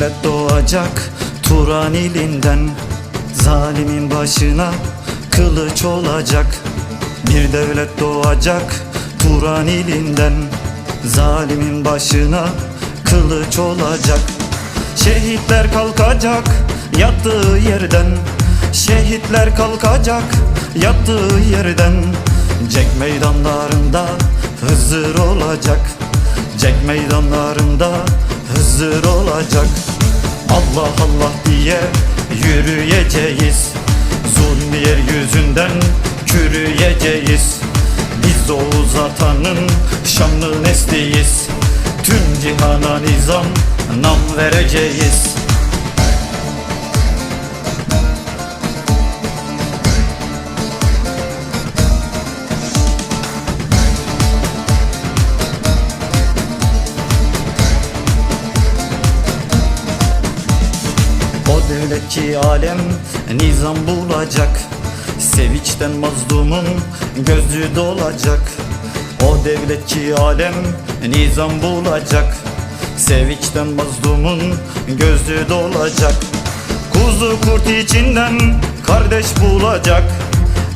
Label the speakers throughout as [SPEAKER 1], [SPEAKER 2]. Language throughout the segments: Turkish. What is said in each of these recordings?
[SPEAKER 1] kalkacak Turan ilinden Zalimin başına kılıç olacak. Bir devlet doğacak Turan ilinden Zalimin başına kılıç olacak. Şehitler kalkacak yattığı yerden. Şehitler kalkacak yattığı yerden. Cek meydanlarında Hızır olacak. Cek meydanlarında Hızır olacak. Allah Allah diye yürüyeceğiz. Zulmü yeryüzünden çürüyeceğiz. Biz Oğuz Atan'ın şanlı nesliyiz. Tüm cihana nizam nam vereceğiz Devletçi alem nizam bulacak. Sevinçten mazlumun gözü dolacak. O devletçi alem nizam bulacak. Sevinçten mazlumun gözü dolacak. Kuzu kurt içinden kardeş bulacak.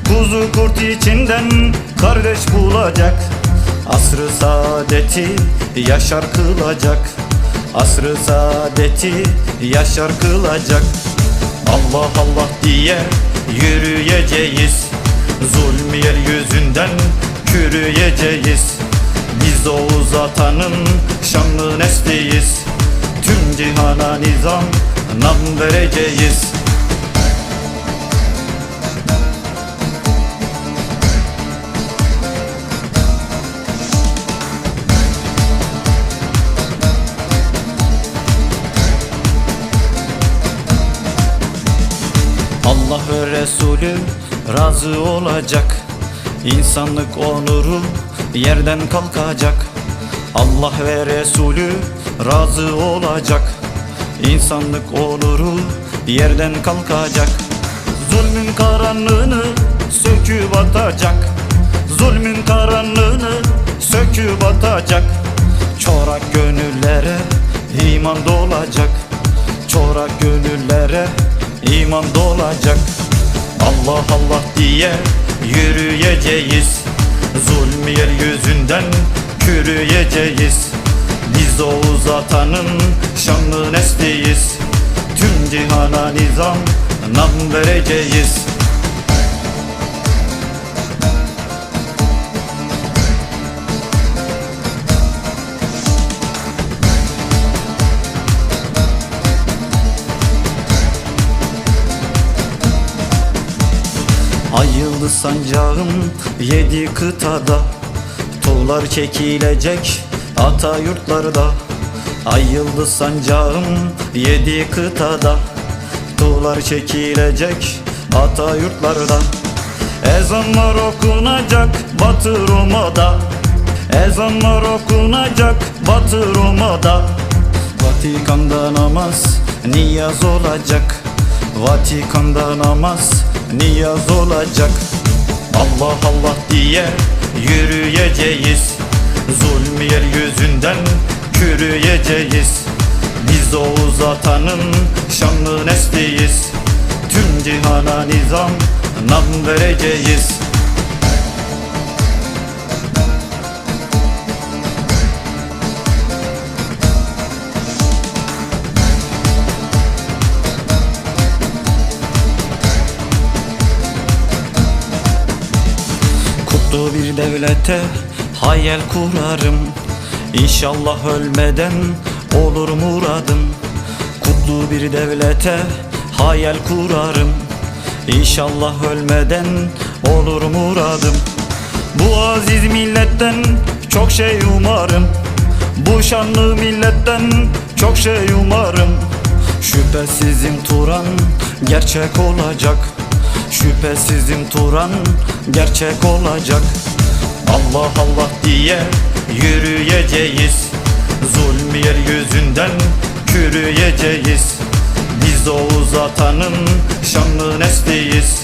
[SPEAKER 1] Kuzu kurt içinden kardeş bulacak. Asrı saadeti yaşar kılacak. Asrı saadeti yaşar kılacak Allah Allah diye yürüyeceğiz. Zulmü yeryüzünden çürüyeceğiz Biz Oğuz Atan'ın şanlı nesliyiz. Tüm cihana nizam nam vereceğiz Allah Resulü razı olacak. İnsanlık onuru yerden kalkacak. Allah ve Resulü razı olacak. İnsanlık onuru yerden kalkacak. Zulmün karanlığını söküp atacak. Zulmün karanlığını söküp atacak. Çorak gönüllere iman dolacak. Çorak gönüllere iman dolacak. Allah Allah diye yürüyeceğiz. Zulmü yeryüzünden çürüyeceğiz Biz Oğuz Atan'ın şanlı nesliyiz. Tüm cihana nizam nam vereceğiz Yıldız sancağım yedi kıtada. Tuğlar çekilecek ata yurtlarda. Ay yıldız sancağım yedi kıtada. Tuğlar çekilecek ata yurtlarda. Ezanlar okunacak Batı Roma'da. Ezanlar okunacak Batı Roma'da. Vatikan'da namaz niyaz olacak. Vatikan'da namaz niyaz olacak. Allah Allah diye yürüyeceğiz. Zulmü yeryüzünden çürüyeceğiz. Biz Oğuz Atan'ın şanlı nesliyiz. Tüm cihana nizam nam vereceğiz Kutlu bir devlete hayal kurarım. İnşallah ölmeden olur muradım. Kutlu bir devlete hayal kurarım. İnşallah ölmeden olur muradım. Bu aziz milletten çok şey umarım. Bu şanlı milletten çok şey umarım. Şüphesizim Turan gerçek olacak Şüphesizim Turan gerçek olacak. Allah Allah diye yürüyeceğiz. Zulmü yeryüzünden çürüyeceğiz Biz Oğuz Atan'ın şanlı nesliyiz